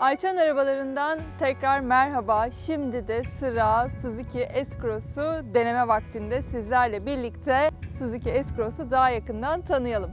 Ayça'nın arabalarından tekrar merhaba. Şimdi de sıra Suzuki S-Cross'u deneme vaktinde sizlerle birlikte Suzuki S-Cross'u daha yakından tanıyalım.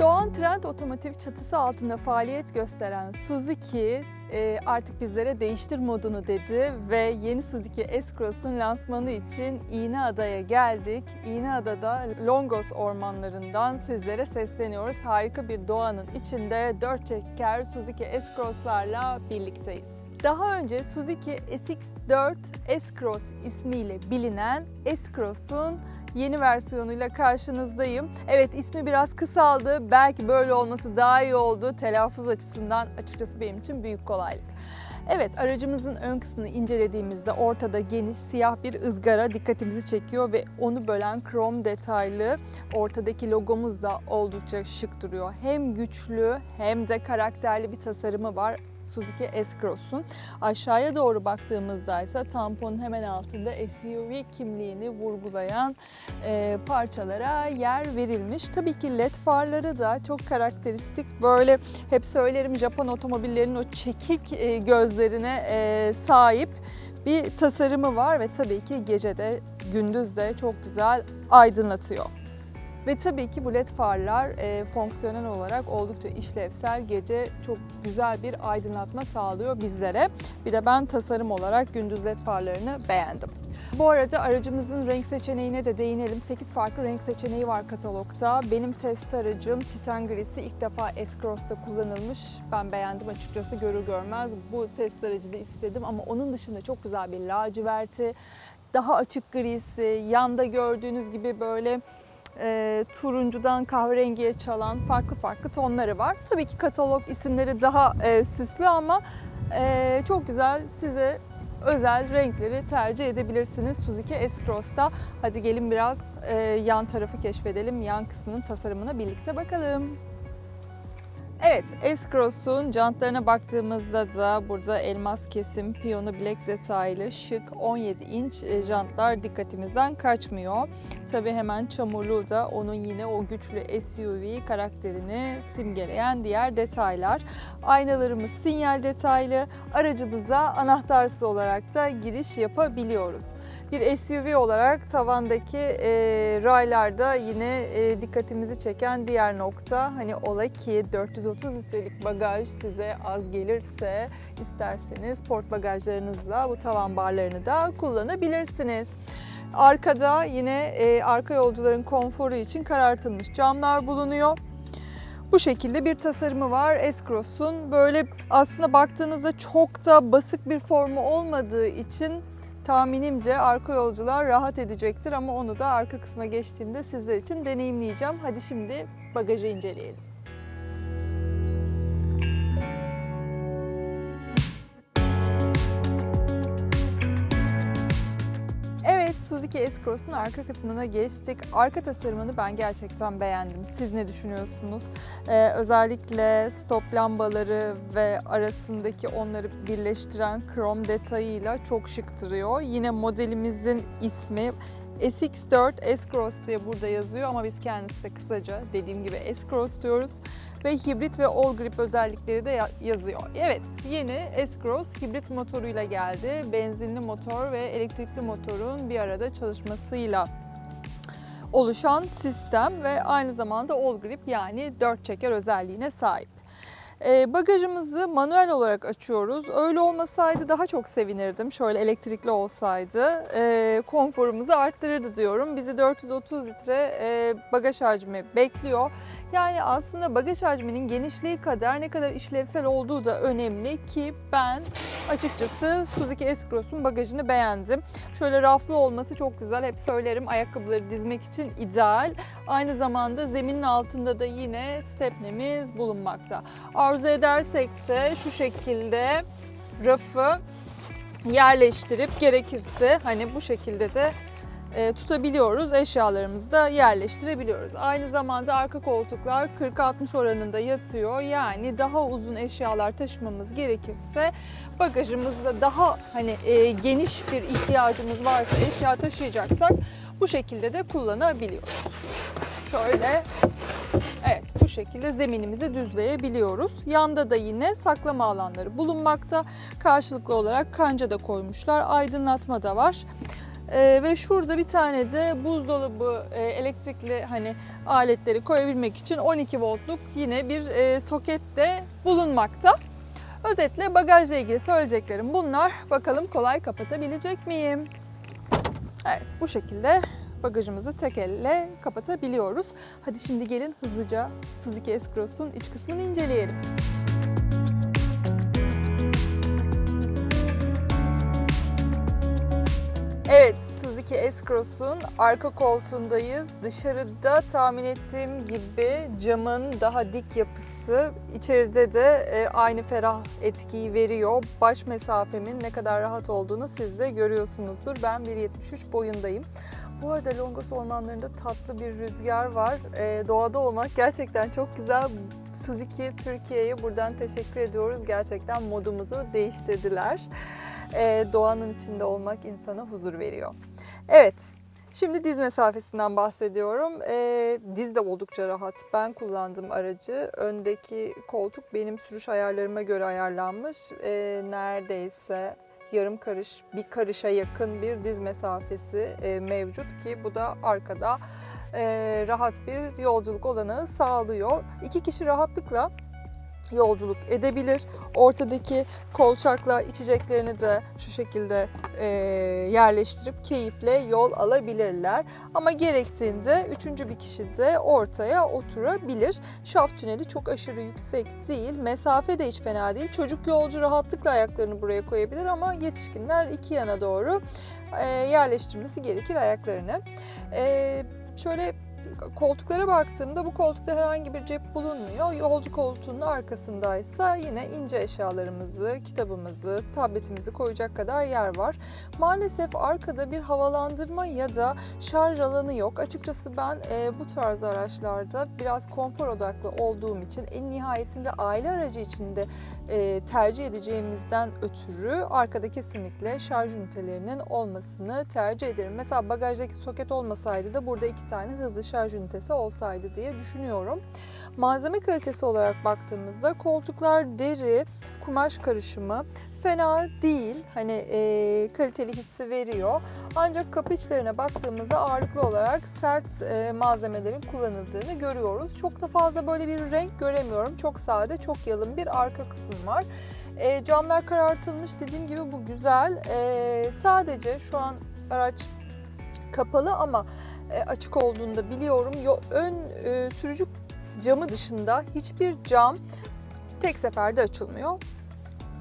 Doğan Trend Otomotiv çatısı altında faaliyet gösteren Suzuki e, artık bizlere değiştir modunu dedi ve yeni Suzuki S-Cross'un lansmanı için İğneada'ya geldik. İğneada'da Longos ormanlarından sizlere sesleniyoruz. Harika bir doğanın içinde dört çeker Suzuki S-Cross'larla birlikteyiz. Daha önce Suzuki SX4 S-Cross ismiyle bilinen S-Cross'un yeni versiyonuyla karşınızdayım. Evet ismi biraz kısaldı. Belki böyle olması daha iyi oldu. Telaffuz açısından açıkçası benim için büyük kolaylık. Evet aracımızın ön kısmını incelediğimizde ortada geniş siyah bir ızgara dikkatimizi çekiyor ve onu bölen krom detaylı ortadaki logomuz da oldukça şık duruyor. Hem güçlü hem de karakterli bir tasarımı var Suzuki S-Cross'un. Aşağıya doğru baktığımızda ise tamponun hemen altında SUV kimliğini vurgulayan e, parçalara yer verilmiş. Tabii ki led farları da çok karakteristik. Böyle hep söylerim Japon otomobillerinin o çekik e, gözlerine e, sahip bir tasarımı var ve tabii ki gecede gündüz de çok güzel aydınlatıyor. Ve tabii ki bu led farlar e, fonksiyonel olarak oldukça işlevsel. Gece çok güzel bir aydınlatma sağlıyor bizlere. Bir de ben tasarım olarak gündüz led farlarını beğendim. Bu arada aracımızın renk seçeneğine de değinelim. 8 farklı renk seçeneği var katalogda. Benim test aracım Titan Grisi ilk defa S-Cross'ta kullanılmış. Ben beğendim açıkçası görür görmez. Bu test aracı da istedim ama onun dışında çok güzel bir laciverti, daha açık grisi, yanda gördüğünüz gibi böyle e, turuncudan kahverengiye çalan farklı farklı tonları var. Tabii ki katalog isimleri daha e, süslü ama e, çok güzel size özel renkleri tercih edebilirsiniz Suzuki S-Cross'ta. Hadi gelin biraz e, yan tarafı keşfedelim. Yan kısmının tasarımına birlikte bakalım. Evet, S-Cross'un jantlarına baktığımızda da burada elmas kesim, piyano bilek detaylı, şık 17 inç e, jantlar dikkatimizden kaçmıyor. Tabii hemen çamurlu da onun yine o güçlü SUV karakterini simgeleyen diğer detaylar. Aynalarımız sinyal detaylı, aracımıza anahtarsız olarak da giriş yapabiliyoruz. Bir SUV olarak tavandaki e, raylarda yine e, dikkatimizi çeken diğer nokta hani ola ki 430 litrelik bagaj size az gelirse isterseniz port bagajlarınızla bu tavan barlarını da kullanabilirsiniz. Arkada yine e, arka yolcuların konforu için karartılmış camlar bulunuyor. Bu şekilde bir tasarımı var S-Cross'un. Böyle aslında baktığınızda çok da basık bir formu olmadığı için tahminimce arka yolcular rahat edecektir ama onu da arka kısma geçtiğimde sizler için deneyimleyeceğim. Hadi şimdi bagajı inceleyelim. Suzuki S-Cross'un arka kısmına geçtik. Arka tasarımını ben gerçekten beğendim. Siz ne düşünüyorsunuz? Ee, özellikle stop lambaları ve arasındaki onları birleştiren krom detayıyla çok şık duruyor. Yine modelimizin ismi SX4 S-Cross diye burada yazıyor ama biz kendisi kısaca dediğim gibi S-Cross diyoruz. Ve hibrit ve all grip özellikleri de ya- yazıyor. Evet yeni S-Cross hibrit motoruyla geldi. Benzinli motor ve elektrikli motorun bir arada çalışmasıyla oluşan sistem ve aynı zamanda all grip yani dört çeker özelliğine sahip. Ee, bagajımızı manuel olarak açıyoruz. Öyle olmasaydı daha çok sevinirdim. Şöyle elektrikli olsaydı. Ee, konforumuzu arttırırdı diyorum. Bizi 430 litre e, bagaj hacmi bekliyor. Yani aslında bagaj hacminin genişliği kadar ne kadar işlevsel olduğu da önemli ki ben açıkçası Suzuki S-Cross'un bagajını beğendim. Şöyle raflı olması çok güzel. Hep söylerim ayakkabıları dizmek için ideal. Aynı zamanda zeminin altında da yine stepnemiz bulunmakta. Arzu edersek de şu şekilde rafı yerleştirip gerekirse hani bu şekilde de tutabiliyoruz. Eşyalarımızı da yerleştirebiliyoruz. Aynı zamanda arka koltuklar 40-60 oranında yatıyor. Yani daha uzun eşyalar taşımamız gerekirse bagajımızda daha hani e, geniş bir ihtiyacımız varsa eşya taşıyacaksak bu şekilde de kullanabiliyoruz. Şöyle Evet bu şekilde zeminimizi düzleyebiliyoruz. Yanda da yine saklama alanları bulunmakta. Karşılıklı olarak kanca da koymuşlar. Aydınlatma da var. Ee, ve şurada bir tane de buzdolabı e, elektrikli hani aletleri koyabilmek için 12 voltluk yine bir e, soket de bulunmakta. Özetle bagajla ilgili söyleyeceklerim bunlar. Bakalım kolay kapatabilecek miyim? Evet bu şekilde bagajımızı tek elle kapatabiliyoruz. Hadi şimdi gelin hızlıca Suzuki S-Cross'un iç kısmını inceleyelim. Suzuki S-Cross'un arka koltuğundayız. Dışarıda tahmin ettiğim gibi camın daha dik yapısı içeride de e, aynı ferah etkiyi veriyor. Baş mesafemin ne kadar rahat olduğunu siz de görüyorsunuzdur. Ben 1.73 boyundayım. Bu arada Longos ormanlarında tatlı bir rüzgar var. Ee, doğada olmak gerçekten çok güzel. Suzuki Türkiye'ye buradan teşekkür ediyoruz. Gerçekten modumuzu değiştirdiler. Ee, doğanın içinde olmak insana huzur veriyor. Evet, Şimdi diz mesafesinden bahsediyorum. Ee, diz de oldukça rahat. Ben kullandım aracı. Öndeki koltuk benim sürüş ayarlarıma göre ayarlanmış. Ee, neredeyse yarım karış, bir karışa yakın bir diz mesafesi e, mevcut ki bu da arkada e, rahat bir yolculuk olanağı sağlıyor. İki kişi rahatlıkla yolculuk edebilir. Ortadaki kolçakla içeceklerini de şu şekilde e, yerleştirip keyifle yol alabilirler. Ama gerektiğinde üçüncü bir kişi de ortaya oturabilir. Şaft tüneli çok aşırı yüksek değil. Mesafe de hiç fena değil. Çocuk yolcu rahatlıkla ayaklarını buraya koyabilir ama yetişkinler iki yana doğru e, yerleştirmesi gerekir ayaklarını. E, şöyle koltuklara baktığımda bu koltukta herhangi bir cep bulunmuyor. Yolcu koltuğunun arkasındaysa yine ince eşyalarımızı, kitabımızı, tabletimizi koyacak kadar yer var. Maalesef arkada bir havalandırma ya da şarj alanı yok. Açıkçası ben e, bu tarz araçlarda biraz konfor odaklı olduğum için en nihayetinde aile aracı içinde e, tercih edeceğimizden ötürü arkada kesinlikle şarj ünitelerinin olmasını tercih ederim. Mesela bagajdaki soket olmasaydı da burada iki tane hızlı şarj ünitesi olsaydı diye düşünüyorum. Malzeme kalitesi olarak baktığımızda koltuklar deri, kumaş karışımı fena değil. Hani e, kaliteli hissi veriyor. Ancak kapı içlerine baktığımızda ağırlıklı olarak sert e, malzemelerin kullanıldığını görüyoruz. Çok da fazla böyle bir renk göremiyorum. Çok sade, çok yalın bir arka kısım var. E, camlar karartılmış dediğim gibi bu güzel. E, sadece şu an araç kapalı ama açık olduğunu da biliyorum. Yo, ön e, sürücü camı dışında hiçbir cam tek seferde açılmıyor.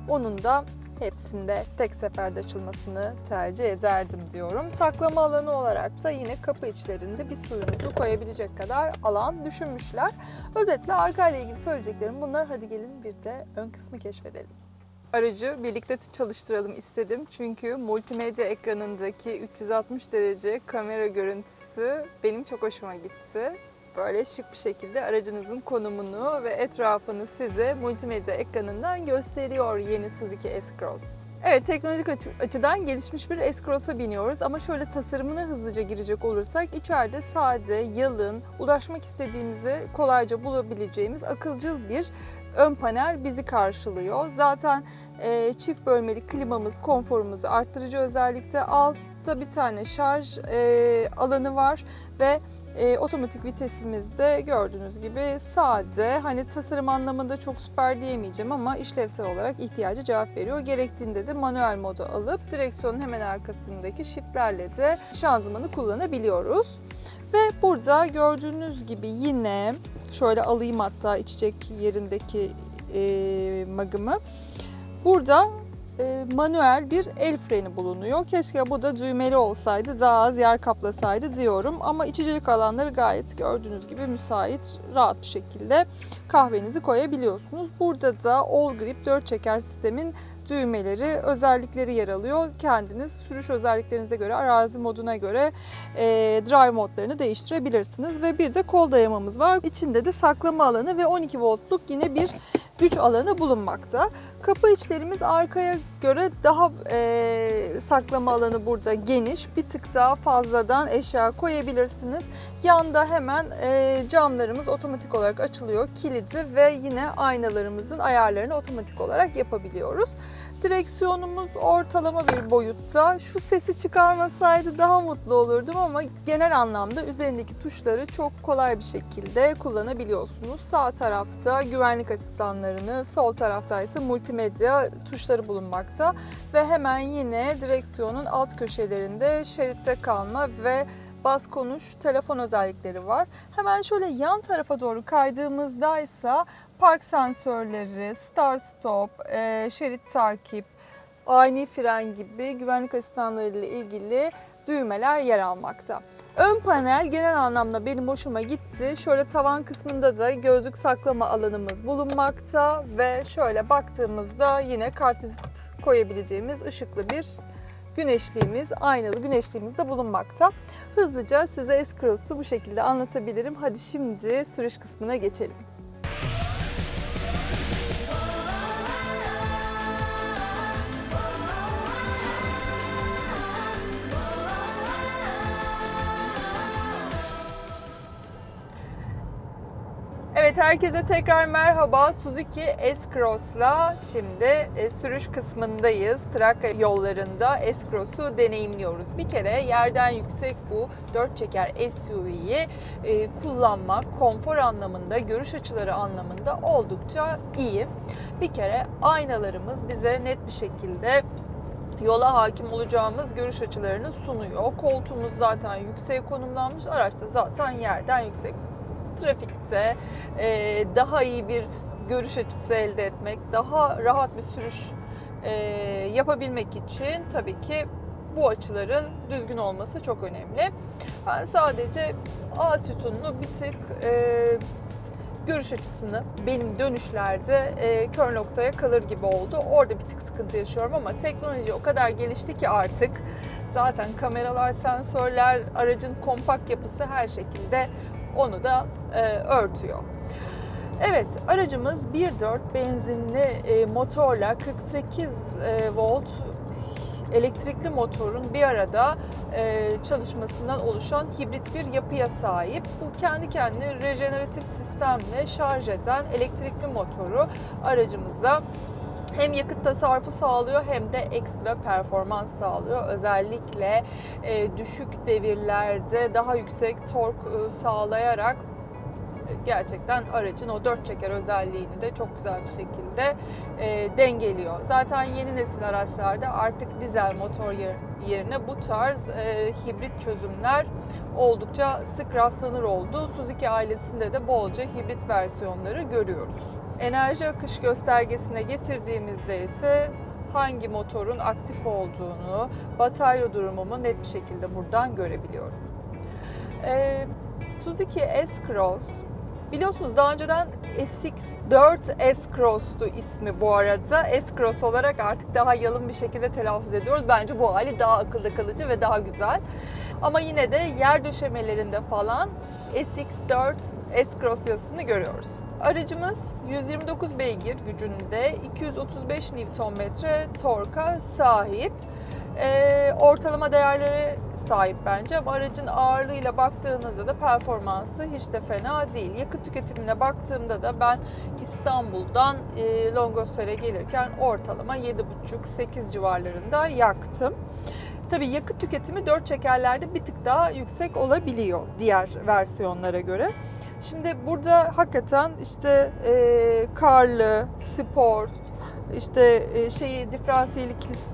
Onun da hepsinde tek seferde açılmasını tercih ederdim diyorum. Saklama alanı olarak da yine kapı içlerinde bir suyunuzu koyabilecek kadar alan düşünmüşler. Özetle arka ile ilgili söyleyeceklerim bunlar. Hadi gelin bir de ön kısmı keşfedelim. Aracı birlikte çalıştıralım istedim çünkü multimedya ekranındaki 360 derece kamera görüntüsü benim çok hoşuma gitti böyle şık bir şekilde aracınızın konumunu ve etrafını size multimedya ekranından gösteriyor yeni Suzuki S-Cross. Evet teknolojik açı- açıdan gelişmiş bir S-Cross'a biniyoruz ama şöyle tasarımına hızlıca girecek olursak içeride sade, yalın, ulaşmak istediğimizi kolayca bulabileceğimiz akılcıl bir ön panel bizi karşılıyor. Zaten e, çift bölmeli klimamız konforumuzu arttırıcı özellikte. Altta bir tane şarj e, alanı var ve e, otomatik vitesimizde gördüğünüz gibi sade. Hani tasarım anlamında çok süper diyemeyeceğim ama işlevsel olarak ihtiyacı cevap veriyor. Gerektiğinde de manuel modu alıp direksiyonun hemen arkasındaki shiftlerle de şanzımanı kullanabiliyoruz. Ve burada gördüğünüz gibi yine şöyle alayım hatta içecek yerindeki e, magımı. Burada e, manuel bir el freni bulunuyor. Keşke bu da düğmeli olsaydı daha az yer kaplasaydı diyorum. Ama içecek alanları gayet gördüğünüz gibi müsait, rahat bir şekilde kahvenizi koyabiliyorsunuz. Burada da All Grip 4 çeker sistemin düğmeleri, özellikleri yer alıyor. Kendiniz sürüş özelliklerinize göre, arazi moduna göre e, drive modlarını değiştirebilirsiniz. Ve bir de kol dayamamız var. İçinde de saklama alanı ve 12 voltluk yine bir güç alanı bulunmakta. Kapı içlerimiz arkaya göre daha e, saklama alanı burada geniş. Bir tık daha fazladan eşya koyabilirsiniz. Yanda hemen e, camlarımız otomatik olarak açılıyor. Kilidi ve yine aynalarımızın ayarlarını otomatik olarak yapabiliyoruz. Direksiyonumuz ortalama bir boyutta. Şu sesi çıkarmasaydı daha mutlu olurdum ama genel anlamda üzerindeki tuşları çok kolay bir şekilde kullanabiliyorsunuz. Sağ tarafta güvenlik asistanlarını, sol tarafta ise multimedya tuşları bulunmakta ve hemen yine direksiyonun alt köşelerinde şeritte kalma ve bas konuş telefon özellikleri var. Hemen şöyle yan tarafa doğru kaydığımızda ise park sensörleri, start stop, e, şerit takip, ani fren gibi güvenlik asistanları ile ilgili düğmeler yer almakta. Ön panel genel anlamda benim hoşuma gitti. Şöyle tavan kısmında da gözlük saklama alanımız bulunmakta ve şöyle baktığımızda yine kartvizit koyabileceğimiz ışıklı bir güneşliğimiz, aynalı güneşliğimiz de bulunmakta. Hızlıca size S-Cross'u bu şekilde anlatabilirim. Hadi şimdi sürüş kısmına geçelim. Evet herkese tekrar merhaba. Suzuki S-Cross'la şimdi e, sürüş kısmındayız. Trakya yollarında S-Cross'u deneyimliyoruz. Bir kere yerden yüksek bu dört çeker SUV'yi e, kullanmak konfor anlamında, görüş açıları anlamında oldukça iyi. Bir kere aynalarımız bize net bir şekilde yola hakim olacağımız görüş açılarını sunuyor. Koltuğumuz zaten yüksek konumlanmış, araç da zaten yerden yüksek trafikte e, daha iyi bir görüş açısı elde etmek, daha rahat bir sürüş e, yapabilmek için tabii ki bu açıların düzgün olması çok önemli. Ben sadece A sütununu bir tık e, görüş açısını benim dönüşlerde e, kör noktaya kalır gibi oldu. Orada bir tık sıkıntı yaşıyorum ama teknoloji o kadar gelişti ki artık zaten kameralar, sensörler, aracın kompakt yapısı her şekilde onu da e, örtüyor. Evet, aracımız 1.4 benzinli e, motorla 48 e, volt elektrikli motorun bir arada e, çalışmasından oluşan hibrit bir yapıya sahip. Bu kendi kendine rejeneratif sistemle şarj eden elektrikli motoru aracımıza hem yakıt tasarrufu sağlıyor hem de ekstra performans sağlıyor. Özellikle e, düşük devirlerde daha yüksek tork e, sağlayarak gerçekten aracın o dört çeker özelliğini de çok güzel bir şekilde e, dengeliyor. Zaten yeni nesil araçlarda artık dizel motor yerine bu tarz e, hibrit çözümler oldukça sık rastlanır oldu. Suzuki ailesinde de bolca hibrit versiyonları görüyoruz. Enerji akış göstergesine getirdiğimizde ise hangi motorun aktif olduğunu, batarya durumumu net bir şekilde buradan görebiliyorum. Ee, Suzuki S-Cross Biliyorsunuz daha önceden SX4 S-Cross'tu ismi bu arada. S-Cross olarak artık daha yalın bir şekilde telaffuz ediyoruz. Bence bu hali daha akılda kalıcı ve daha güzel. Ama yine de yer döşemelerinde falan SX4 S-Cross yazısını görüyoruz. Aracımız 129 beygir gücünde 235 Nm torka sahip. Ee, ortalama değerleri sahip bence ama aracın ağırlığıyla baktığınızda da performansı hiç de fena değil. Yakıt tüketimine baktığımda da ben İstanbul'dan e, Longosfer'e gelirken ortalama 7,5-8 civarlarında yaktım. Tabii yakıt tüketimi 4 çekerlerde bir tık daha yüksek olabiliyor diğer versiyonlara göre. Şimdi burada hakikaten işte e, karlı, spor, işte e, şeyi diferansiyeli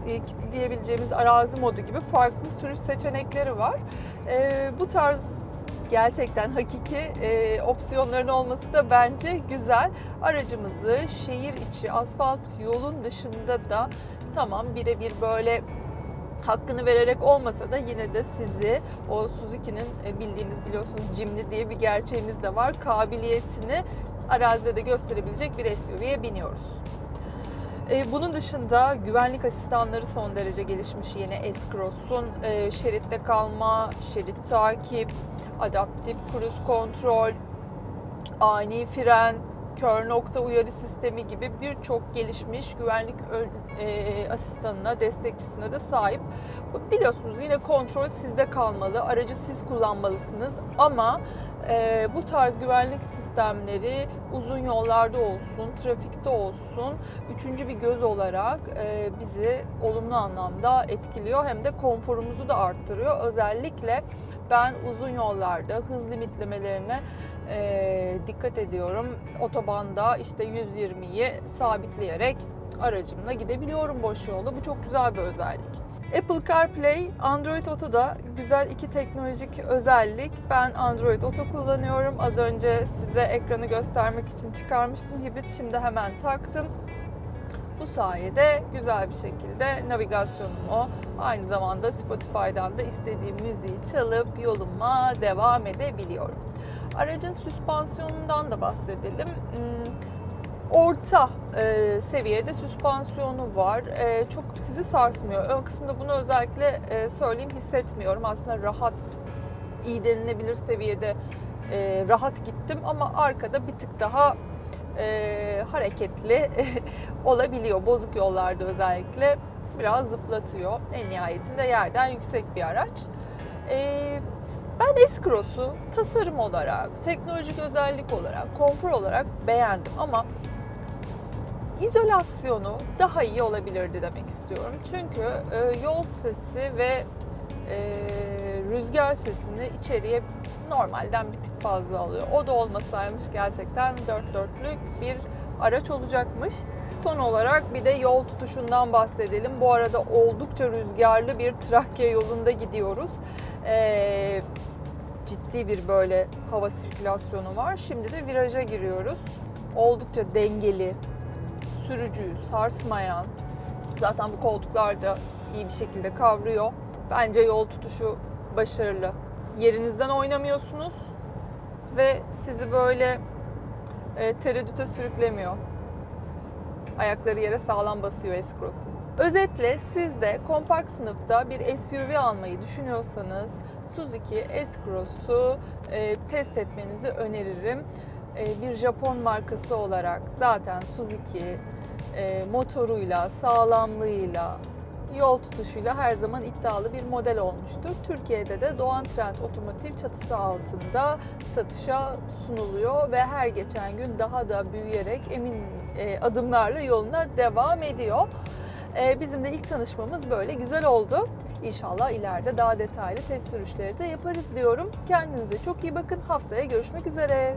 e, kilitleyebileceğimiz arazi modu gibi farklı sürüş seçenekleri var. E, bu tarz gerçekten hakiki e, opsiyonların olması da bence güzel. Aracımızı şehir içi asfalt yolun dışında da tamam birebir böyle hakkını vererek olmasa da yine de sizi o Suzuki'nin bildiğiniz biliyorsunuz cimri diye bir gerçeğimiz de var. Kabiliyetini arazide de gösterebilecek bir SUV'ye biniyoruz. E, bunun dışında güvenlik asistanları son derece gelişmiş yeni S-Cross'un. E, şeritte kalma, şerit takip, adaptif cruise kontrol, ani fren, kör nokta uyarı sistemi gibi birçok gelişmiş güvenlik e, asistanına, destekçisine de sahip. Biliyorsunuz yine kontrol sizde kalmalı, aracı siz kullanmalısınız ama e, bu tarz güvenlik sistemleri uzun yollarda olsun, trafikte olsun üçüncü bir göz olarak e, bizi olumlu anlamda etkiliyor hem de konforumuzu da arttırıyor. Özellikle ben uzun yollarda hız limitlemelerine e, dikkat ediyorum. Otobanda işte 120'yi sabitleyerek aracımla gidebiliyorum boş yolda. Bu çok güzel bir özellik. Apple CarPlay, Android Auto'da güzel iki teknolojik özellik. Ben Android Auto kullanıyorum. Az önce size ekranı göstermek için çıkarmıştım hibrit. Şimdi hemen taktım. Bu sayede güzel bir şekilde navigasyonumu aynı zamanda Spotify'dan da istediğim müziği çalıp yoluma devam edebiliyorum. Aracın süspansiyonundan da bahsedelim. Hmm, Orta e, seviyede süspansiyonu var. E, çok sizi sarsmıyor. Ön kısımda bunu özellikle e, söyleyeyim hissetmiyorum. Aslında rahat, iyi denilebilir seviyede e, rahat gittim ama arkada bir tık daha e, hareketli olabiliyor. Bozuk yollarda özellikle biraz zıplatıyor. En nihayetinde yerden yüksek bir araç. E, ben S-Cross'u tasarım olarak, teknolojik özellik olarak, konfor olarak beğendim ama izolasyonu daha iyi olabilirdi demek istiyorum. Çünkü e, yol sesi ve e, rüzgar sesini içeriye normalden bir tık fazla alıyor. O da olmasaymış gerçekten dört dörtlük bir araç olacakmış. Son olarak bir de yol tutuşundan bahsedelim. Bu arada oldukça rüzgarlı bir Trakya yolunda gidiyoruz. Ee, ciddi bir böyle hava sirkülasyonu var. Şimdi de viraja giriyoruz. Oldukça dengeli, sürücüyü sarsmayan, zaten bu koltuklar da iyi bir şekilde kavruyor. Bence yol tutuşu başarılı. Yerinizden oynamıyorsunuz ve sizi böyle e, tereddüte sürüklemiyor. Ayakları yere sağlam basıyor S-Cross'un. Özetle siz de kompakt sınıfta bir SUV almayı düşünüyorsanız Suzuki S-Cross'u e, test etmenizi öneririm. E, bir Japon markası olarak zaten Suzuki e, motoruyla, sağlamlığıyla, yol tutuşuyla her zaman iddialı bir model olmuştur. Türkiye'de de Doğan Trend Otomotiv çatısı altında satışa sunuluyor ve her geçen gün daha da büyüyerek emin e, adımlarla yoluna devam ediyor. Bizim de ilk tanışmamız böyle güzel oldu. İnşallah ileride daha detaylı test sürüşleri de yaparız diyorum. Kendinize çok iyi bakın. Haftaya görüşmek üzere.